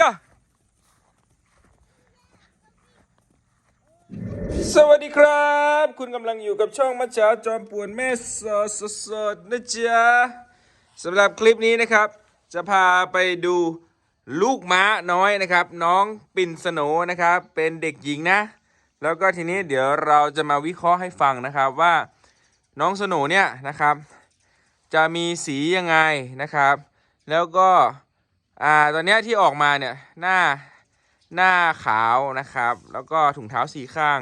ย่าสวัสดีครับ คุณกำลังอยู่กับช่องมัจฉาจอมป่วนแม่สอดสดๆนะจ๊ะสำหรับคลิปนี้นะครับ จะพาไปดูลูกม้าน้อยนะครับ น้องปิ่นสโหนนะครับ เป็นเด็กหญิงนะ แล้วก็ทีนี้เดี๋ยวเราจะมาวิเคราะห์ให้ฟังนะครับว่าน้องสโหนเนี่ยนะครับ จะมีสียังไงนะครับ แล้วก็ อ่าตอนนี้ที่ออกมาเนี่ยหน้าหน้าขาวนะครับ แล้วก็ถุงเท้าสีข้าง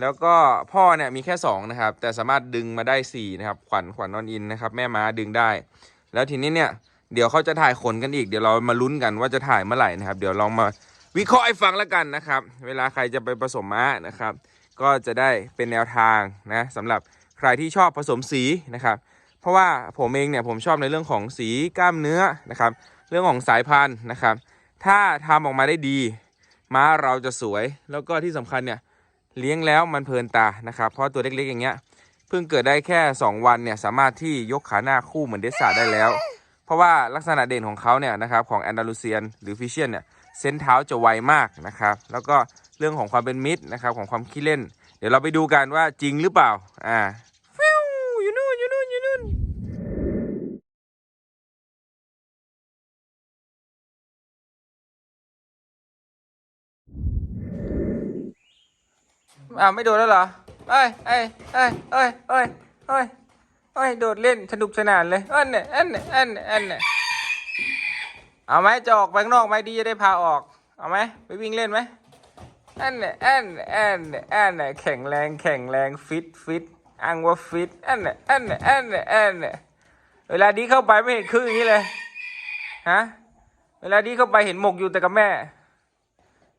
แล้วก็พ่อเนี่ยมีแค่สองนะครับ แต่สามารถดึงมาได้สี่นะครับ ขวัญขวัญนอนอินนะครับ แม่ม้าดึงได้ แล้วทีนี้เนี่ยเดี๋ยวเขาจะถ่ายขนกันอีก เดี๋ยวเรามาลุ้นกันว่าจะถ่ายเมื่อไหร่นะครับ เดี๋ยวลองมาวิเคราะห์ให้ฟังแล้วกันนะครับ เวลาใครจะไปผสมม้านะครับ ก็จะได้เป็นแนวทางนะสำหรับใครที่ชอบผสมสีนะครับ เพราะว่าผมเองเนี่ยผมชอบในเรื่องของสีกล้ามเนื้อนะครับ เรื่องของสายพันธุ์นะครับ ถ้าทำออกมาได้ดี ม้าเราจะสวย แล้วก็ที่สำคัญเนี่ยเลี้ยงแล้วมันเพลินตานะครับ เพราะตัวเล็กๆอย่างเงี้ยเพิ่งเกิดได้แค่ 2 วันเนี่ยสามารถที่ยกขาหน้าคู่เหมือนเดซ่าได้แล้ว เพราะว่าลักษณะเด่นของเขาเนี่ยนะครับของแอนดาลูเซียนหรือฟิเชียนเนี่ยเส้นเท้าจะไวมากนะครับ แล้วก็เรื่องของความเป็นมิตรนะครับของความขี้เล่น เดี๋ยวเราไปดูกันว่าจริงหรือเปล่าอ่าฟิวอยู่นู่นอยู่นู่นอยู่นู่น อ้าวไม่โดดแล้วเหรอเอ้ยเอ้ยเอ้ยเอ้ยเอ้ยเอ้ยเอ้ยโดดเล่นสนุกสนานเลยอันเนี่ยอันเนี่ยอันเนี่ยอันเนี่ยเอาไหมจะออกไปข้างนอกไหมดีจะได้พาออก เอาไหมไปวิ่งเล่นไหมอันเนี่ยอันเนี่ยอันเนี่ยอันเนี่ยแข็งแรงแข็งแรงฟิตฟิตอ้างว่าฟิตอันเนี่ยอันเนี่ยอันเนี่ยอันเนี่ยเวลาดีเข้าไปไม่เห็นคืออย่างนี้เลยฮะเวลาดีเข้าไปเห็นหมกอยู่แต่กับแม่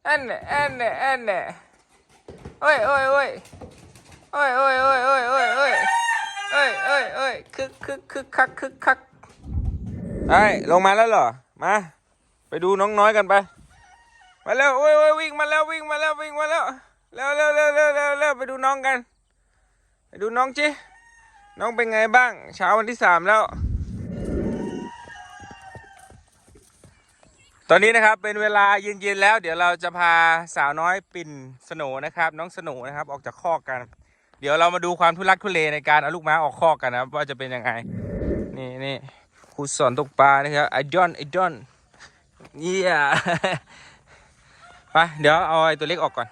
อันเนี่ยอันเนี่ยอันเนี่ย โอ้ยโอ้ยโอ้ยโอ้ยโอ้ยโอ้ยโอ้ยโอ้ยโอ้ยโอ้ยโอ้ยโอ้ยคึกคึกคึกคักคึกคักไอ้ลงมาแล้วเหรอ มา ไปดูน้องน้อยกันไป มาแล้วโอ้ยโอ้ยวิ่งมาแล้ววิ่งมาแล้ววิ่งมาแล้วเร็วเร็วเร็วเร็วเร็วเร็วไปดูน้องกัน ไปดูน้องจิน้องเป็นไงบ้าง เช้าวันที่สามแล้ว ตอนนี้นะครับเป็นเวลาเย็นๆแล้ว เดี๋ยวเราจะพาสาวน้อยปิ่นสโหนนะครับ น้องสโหนนะครับ ออกจากคอกกัน เดี๋ยวเรามาดูความทุลักทุเลในการเอาลูกม้าออกคอกกันนะครับว่าจะเป็นยังไง นี่นี่ครูสอนตกปลานะครับไอดอนไอดอนเยี่ยไปเดี๋ยวเอาไอตัวเล็กออกก่อน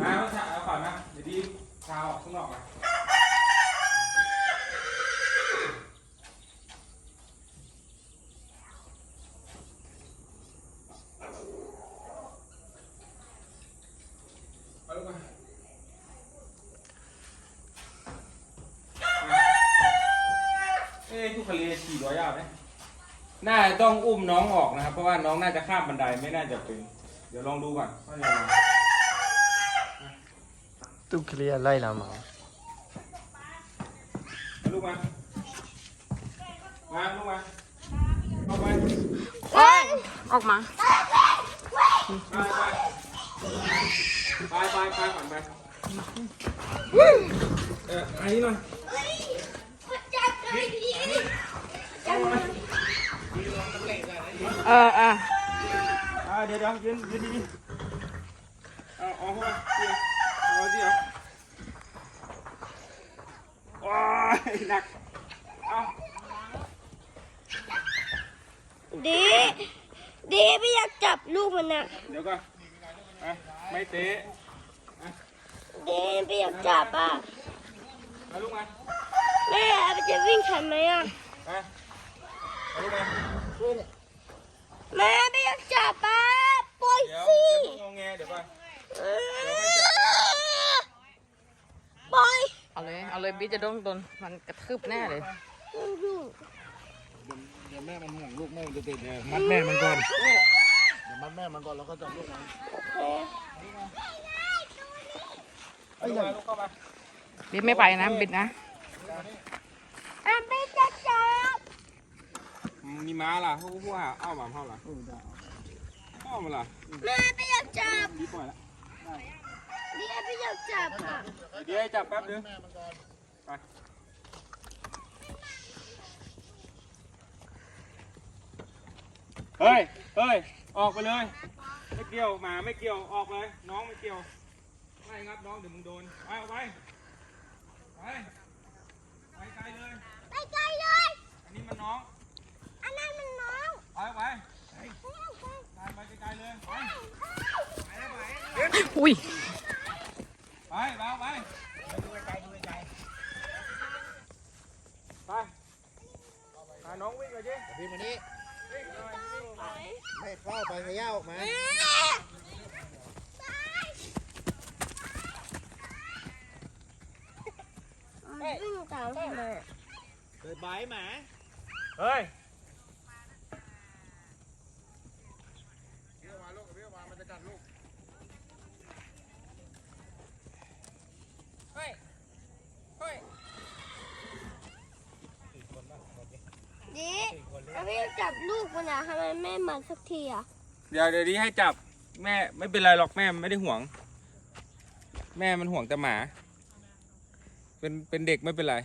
มาเอาก่อนนะเดี๋ยวดีพาออกข้างนอกนะเอาลูกมา เอ้ทุกคลีขี่ร้อยยาวไหม น่าจะต้องอุ้มน้องออกนะครับ เพราะว่าน้องน่าจะข้ามบันไดไม่น่าจะเป็นเดี๋ยวลองดูก่อนว่าจะยังไงตู้เคลียร์ไล่เรามาเอาลูกมา มาลูกมาเอาไปออกมา ไปไปไปไปไปก่อนไปเอออันนี้หน่อย เออเอออ่าเดี๋ยวเดี๋ยวยืนยืนดีๆเอาเอาเข้ามาเดี๋ยวเอาดิเอาว้ยหนักเอาดีดีไม่อยากจับลูกมันนะเดี๋ยวก่อนอะไม่เตะดีไม่อยากจับอะมาลูกมาแม่มันจะวิ่งทันไหมอะ มาเอาลูกมา แม่ไม่อยากจับอะปล่อยเดี๋ยวสิเดี๋ยวงงแงเดี๋ยวก่อนเออปล่อยเอาเลย เอาเลยบิ๊กจะโดนโดนมันกระทืบแน่เลย เดี๋ยวแม่มันห่วงลูกแม่มันจะติดเลยมัดแม่มันก่อน เดี๋ยวมัดแม่มันก่อนแล้วก็จับลูกมันเอาลูกมาลูกเข้ามาบิ๊กไม่ไปนะบิ๊กนะ อะไม่จะจับ มีม้าล่ะเขาพูดว่าเอ้าหมาเท่าล่ะเอ้ามาล่ะแม่ไม่อยากจับดีปล่อยละดีไม่อยากจับอะเดี๋ยวให้จับแป๊บนึงไปเฮ้ยเฮ้ยออกไปเลย ไม่เกี่ยวหมาไม่เกี่ยวออกเลย น้องไม่เกี่ยวไม่ครับน้องเดี๋ยวมึงโดนไปเอาไปไปไปไกลเลยไปไกลเลย อันนี้มันน้อง อันนั้นมันน้อง ไปเอาไป ไม่เอาไป ตามไปไกลๆเลย ไป อุ้ย ไปไปเอาไปไปพาน้องวิ่งเลยจิพี่มานี่วิ่งหน่อยวิ่งหน่อยไม่เข้าไปขย่าออกมาวิ่งตามทำไมเคยใบหมา เฮ้ย เบี้ยวมาลูกเบี้ยวมามันจะกัดลูก เฮ้ย เฮ้ย ดิ แล้วพี่จับลูกมันอะทำไมไม่มาสักทีอะเดี๋ยวเดี๋ยวนี้ให้จับแม่ไม่เป็นไรหรอกแม่ไม่ได้ห่วง แม่มันห่วงแต่หมา เป็นเป็นเด็กไม่เป็นไร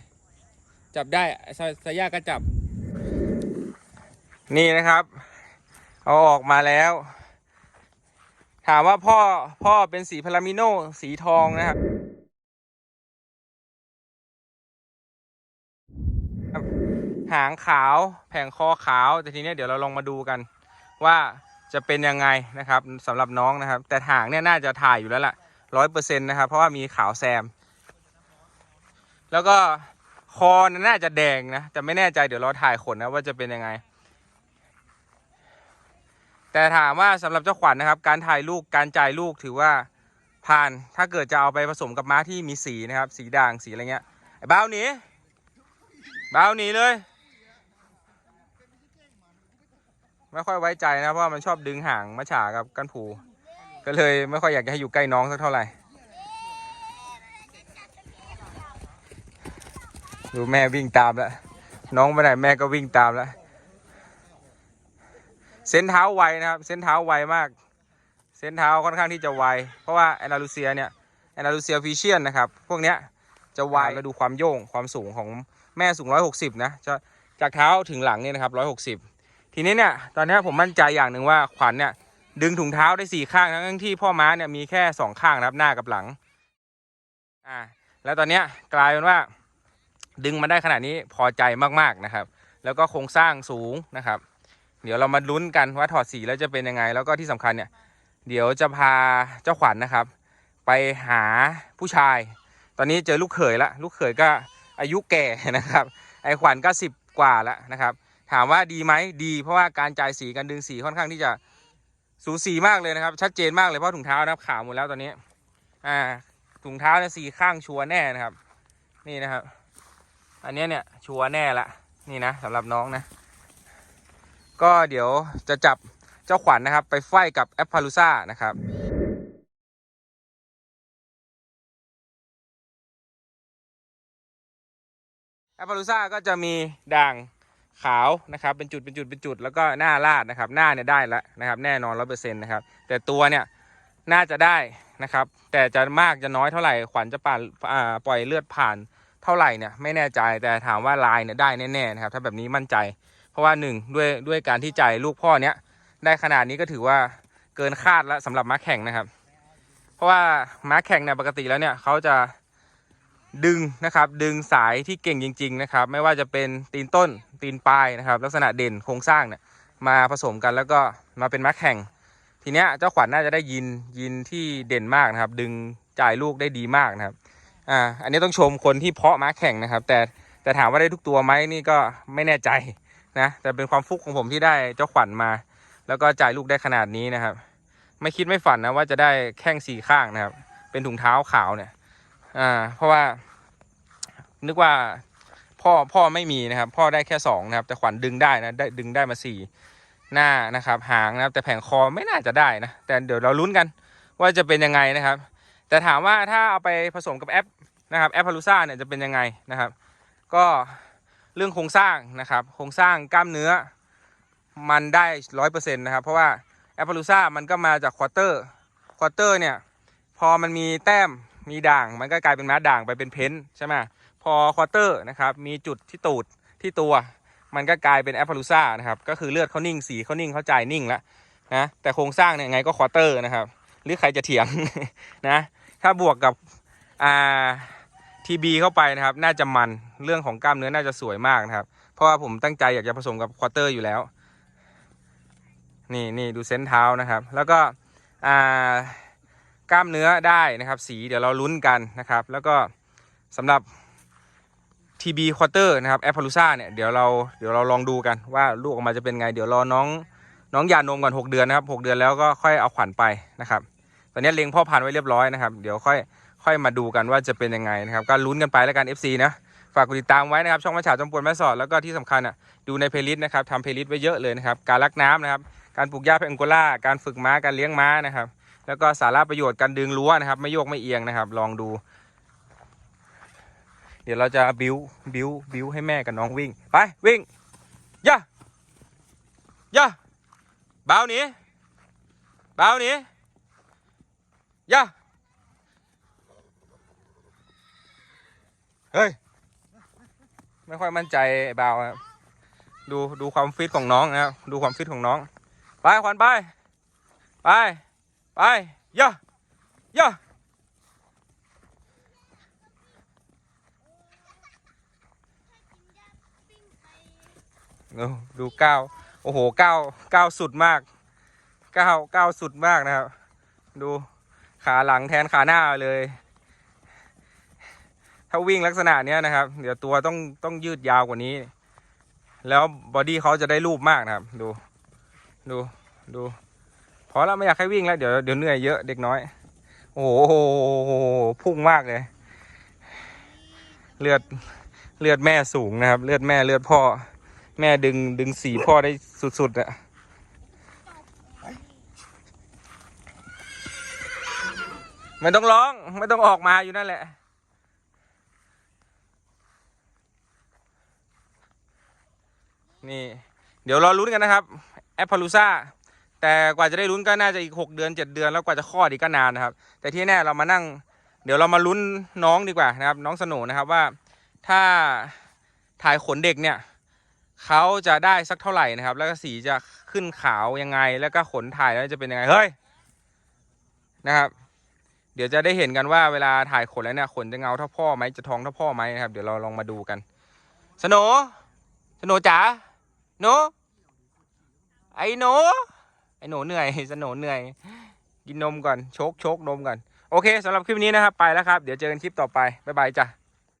จับได้สาสายาก็จับ นี่นะครับ เอาออกมาแล้ว ถามว่าพ่อพ่อเป็นสีพารามิโนสีทองนะครับ หางขาว แผงคอขาว แต่ทีนี้เดี๋ยวเราลองมาดูกัน ว่าจะเป็นยังไงนะครับสำหรับน้องนะครับ แต่หางเนี่ยน่าจะถ่ายอยู่แล้วล่ะร้อยเปอร์เซ็นต์นะครับ เพราะว่ามีขาวแซม แล้วก็คอน่ะน่าจะแดงนะ แต่ไม่แน่ใจเดี๋ยวเราถ่ายขนนะว่าจะเป็นยังไง แต่ถามว่าสำหรับเจ้าขวัญนะครับ การถ่ายลูกการจ่ายลูกถือว่าผ่านถ้าเกิดจะเอาไปผสมกับม้าที่มีสีนะครับ สีด่างสีอะไรเงี้ยไอ้บ้าวหนีบ้าวหนีเลย ไม่ค่อยไว้ใจนะเพราะมันชอบดึงห่างมาฉากับกันผู ก็เลยไม่ค่อยอยากจะให้อยู่ใกล้น้องสักเท่าไหร่ ดูแม่วิ่งตามแล้ว น้องไปไหนแม่ก็วิ่งตามแล้ว เส้นเท้าไวนะครับ เส้นเท้าไวมาก เส้นเท้าค่อนข้างที่จะไว เพราะว่าแอนาลูเซียเนี่ยแอนาลูเซียฟิเชียนนะครับ พวกเนี้ยจะไวแล้วดูความโยงความสูงของแม่สูง 160 นะจะจากเท้าถึงหลังเนี่ยนะครับ 160 ทีนี้เนี่ยตอนนี้ผมมั่นใจอย่างหนึ่งว่าขวัญเนี่ยดึงถุงเท้าได้สี่ข้างทั้งที่พ่อม้าเนี่ยมีแค่สองข้างนะครับหน้ากับหลังอ่าแล้วตอนเนี้ยกลายเป็นว่า ดึงมาได้ขนาดนี้พอใจมากๆนะครับ แล้วก็โครงสร้างสูงนะครับ เดี๋ยวเรามาลุ้นกันว่าถอดสีแล้วจะเป็นยังไง แล้วก็ที่สำคัญเนี่ย เดี๋ยวจะพาเจ้าขวัญนะครับ ไปหาผู้ชาย ตอนนี้เจอลูกเขยละลูกเขยก็อายุแก่นะครับ ไอ้ขวัญก็สิบกว่าแล้วนะครับ ถามว่าดีไหมดี เพราะว่าการจ่ายสีการดึงสีค่อนข้างที่จะสูสีมากเลยนะครับ ชัดเจนมากเลยเพราะถุงเท้านะครับขาวหมดแล้วตอนนี้ อ่า ถุงเท้าเนี่ยสีข้างชัวร์แน่นะครับ นี่นะครับ อันนี้เนี่ยชัวร์แน่ละนี่นะสำหรับน้องนะ ก็เดี๋ยวจะจับเจ้าขวัญนะครับ ไปไฟกับแอปพาลูซ่านะครับแอปเปิลซ่าก็จะมีด่าง ขาวนะครับเป็นจุดเป็นจุดเป็นจุดแล้วก็หน้าลาดนะครับ หน้าเนี่ยได้แล้วนะครับ แน่นอนร้อเปอร์เซ็นต์นะครับ แต่ตัวเนี่ยน่าจะได้นะครับ แต่จะมากจะน้อยเท่าไหร่ขวัญจะป่าอ่าปล่อยเลือดผ่านเท่าไหร่เนี่ยไม่แน่ใจแต่ถามว่าลายเนี่ยได้แน่ๆนะครับ ถ้าแบบนี้มั่นใจ เพราะว่าหนึ่งด้วยด้วยการที่ใจลูกพ่อเนี้ยได้ขนาดนี้ก็ถือว่าเกินคาดแล้วสำหรับม้าแข่งนะครับ เพราะว่าม้าแข่งเนี่ยปกติแล้วเนี่ยเขาจะ ดึงนะครับ ดึงสายที่เก่งจริง ๆ นะครับ ไม่ว่าจะเป็นตีนต้นตีนปลายนะครับ ลักษณะเด่นโครงสร้างเนี่ยมาผสมกันแล้วก็มาเป็นม้าแข่ง ทีเนี้ยเจ้าขวัญน่าจะได้ยินยินที่เด่นมากนะครับ ดึงจ่ายลูกได้ดีมากนะครับอ่าอันนี้ต้องชมคนที่เพาะม้าแข่งนะครับ แต่แต่ถามว่าได้ทุกตัวไหมนี่ก็ไม่แน่ใจนะแต่เป็นความฟุกของผมที่ได้เจ้าขวัญมา แล้วก็จ่ายลูกได้ขนาดนี้นะครับ ไม่คิดไม่ฝันนะว่าจะได้แข้งสี่ข้างนะครับ เป็นถุงเท้าขาวเนี่ย อ่า เพราะว่า นึกว่าพ่อพ่อไม่มีนะครับ พ่อได้แค่สองนะครับ แต่ขวัญดึงได้นะได้ดึงได้มาสี่หน้านะครับ หางนะครับ แต่แผงคอไม่น่าจะได้นะ แต่เดี๋ยวเราลุ้นกัน ว่าจะเป็นยังไงนะครับ แต่ถามว่าถ้าเอาไปผสมกับแอปนะครับแอปพาลูซ่าเนี่ยจะเป็นยังไงนะครับ ก็เรื่องโครงสร้างนะครับ โครงสร้างกล้ามเนื้อ มันได้ร้อยเปอร์เซ็นต์นะครับ เพราะว่าแอปพาลูซ่ามันก็มาจากควอเตอร์ควอเตอร์เนี่ย พอมันมีแต้ม มีด่างมันก็กลายเป็นม้าด่างไปเป็นเพ้นใช่ไหมพอควอเตอร์นะครับมีจุดที่ตูดที่ตัว มันก็กลายเป็นแอปพลูซ่านะครับก็คือเลือดเขานิ่งสีเขานิ่งเขาจ่ายนิ่งแล้วนะแต่โครงสร้างเนี่ยไงก็ควอเตอร์นะครับ หรือใครจะเถียงนะถ้าบวกกับอ่าทีบีเข้าไปนะครับน่าจะมันเรื่องของกล้ามเนื้อน่าจะสวยมากนะครับ เพราะว่าผมตั้งใจอยากจะผสมกับควอเตอร์อยู่แล้ว นี่นี่ดูเส้นเท้านะครับ แล้วก็อ่า กล้ามเนื้อได้นะครับ สีเดี๋ยวเราลุ้นกันนะครับ แล้วก็สำหรับ TB Quarter นะครับแอปพาลูซ่าเนี่ยเดี๋ยวเราเดี๋ยวเราลองดูกันว่าลูกออกมาจะเป็นไง เดี๋ยวรอน้องน้องยานมก่อน 6 เดือนนะครับ6เดือนแล้วก็ค่อยเอาขวัญไปนะครับ ตอนนี้เล็งพ่อพันธุ์ไว้เรียบร้อยนะครับ เดี๋ยวค่อยค่อยมาดูกันว่าจะเป็นยังไงนะครับ ก็ลุ้นกันไปแล้วกัน FC นะฝากกดติดตามไว้นะครับ ช่องมาฉาจอมปวนแม่สอดแล้วก็ที่สำคัญอะดูในเพลย์ลิสต์นะครับทำเพลย์ลิสต์ไว้เยอะเลยนะครับ การรักน้ำนะครับ การปลูกหญ้าแพงโกล่าการฝึกม้าการเลี้ยงม้านะครับ แล้วก็สาระประโยชน์การดึงรั้วนะครับ ไม่โยกไม่เอียงนะครับ ลองดู เดี๋ยวเราจะบิวบิวบิวให้แม่กับน้องวิ่ง ไปวิ่งย่าย่าเบาหนีเบาหนีย่าเฮ้ย ไม่ค่อยมั่นใจเบาครับดูดูความฟิตของน้องนะครับ ดูความฟิตของน้อง ไปขวัญไป ไป ไปย่าย่าดูก้าวโอ้โหก้าวก้าวสุดมากก้าวก้าวสุดมากนะครับ ดูขาหลังแทนขาหน้าเลย ถ้าวิ่งลักษณะเนี้ยนะครับ เดี๋ยวตัวต้องต้องยืดยาวกว่านี้ แล้วบอดี้เขาจะได้รูปมากนะครับ ดู ดู ดู อแล้วไม่อยากให้วิ่งแล้วเดี๋ยวเดี๋ยวเหนื่อยเยอะเด็กน้อย โอ้โหพุ่งมากเลย เลือดเลือดแม่สูงนะครับ เลือดแม่เลือดพ่อ แม่ดึงดึงสีพ่อได้สุดๆอะไม่ต้องร้องไม่ต้องออกมาอยู่นั่นแหละนี่ เดี๋ยวรอลุ้นกันนะครับ แอปพาลูซ่า แต่กว่าจะได้ลุ้นก็น่าจะอีก 6 เดือน 7 เดือน แล้วกว่าจะคลอดอีกก็นานนะครับ แต่ที่แน่เรามานั่ง เดี๋ยวเรามาลุ้นน้องดีกว่านะครับ น้องสโหนนะครับว่าถ้าถ่ายขนเด็กเนี่ยเขาจะได้สักเท่าไหร่นะครับ แล้วก็สีจะขึ้นขาวยังไง แล้วก็ขนถ่ายแล้วจะเป็นยังไงเฮ้ยนะครับ เดี๋ยวจะได้เห็นกันว่าเวลาถ่ายขนแล้วเนี่ยขนจะเงาเท่าพ่อไหมจะทองเท่าพ่อไหมนะครับ เดี๋ยวเราลองมาดูกัน สโหนสโหนจ๋าหนูไอ้หนูไอ้ หนูเหนื่อยสโหนเหนื่อย กินนมก่อน โชกโชกนมก่อน โอเคสำหรับคลิปนี้นะครับ ไปแล้วครับ เดี๋ยวเจอกันคลิปต่อไป บ๊ายบายจ้ะ